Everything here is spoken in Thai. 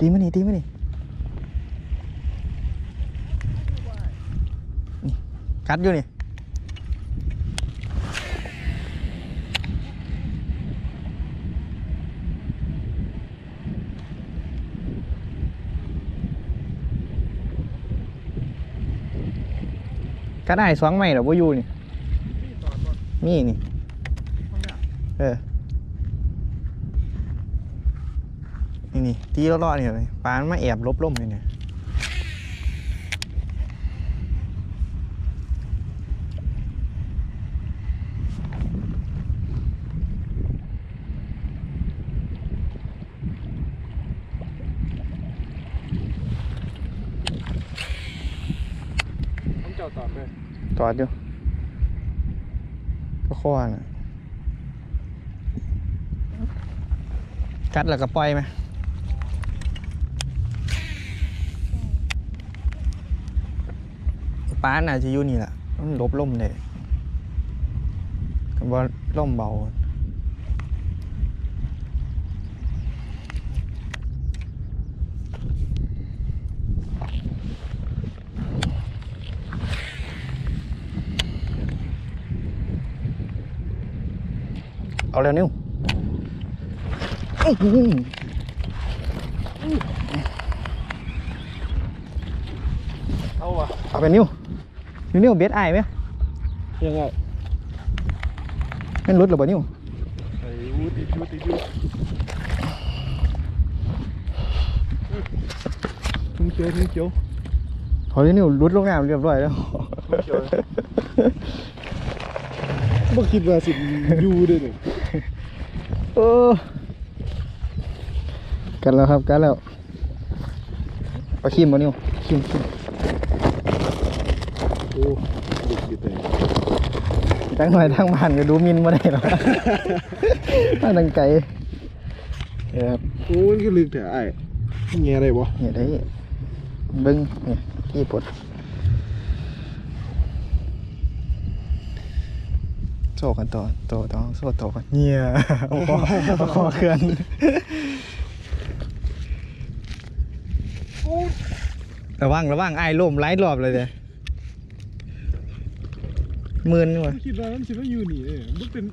ตีมานี่ตีมานี่นี่กัดอยู่นี่กัดได้สองไหมหรอบ่อยู่นี่ มีนี่ เออ นี่นี่ตีรอดๆนี่เลยปลามันมาแอบลบล่มเลยเนี่ยต้องเจ้าตอดเลยตอดอยู่ก็ข้อน่ะกัดแล้วก็ปล่อยไหม ปลาน่าจะอยู่นี่แหละมันลบล่มเลยก็บ่ล่มเบาเอาเร็วนิ้วเอาวะเอาไปนิ้ว นิ้วนิ้วเบ็ดไอ้ายไหมยังไงแม่นรุดหรือเปล่านิ้วไอ้วูติดยูติดยูทุ่งเขียวทุ่งเขียวพอนิ้วนิ้วรุดลงน้ำเรียบร้อยแล้วทุ่งเขียวบ่คิดว่าสิอยู่เด้อนี่เออกันแล้วครับกันแล้วเอาขี้มบ่นิ้วขี้มขี้ม โอ้ดุดิบเลยตั้งหน่อยตั้งบ้านก็ดูมินมาได้หรอกตั้งตังไกลเออครับโอ้มันก็ลึกแท้ไอ้แง่ได้บ่เนี่ยได้เบิ้งเนี่ยขี้ปวดโซ่กันต่อโตต่อโซ่โตกันเนี่ยโอ้โหเอาคอเคลื่อนระวังระวังไอ้ายล่มไล่รอบเลยเด้ หมื่นว่ะ คิดว่ามันสิมาอยู่นี่เด้มันเป็น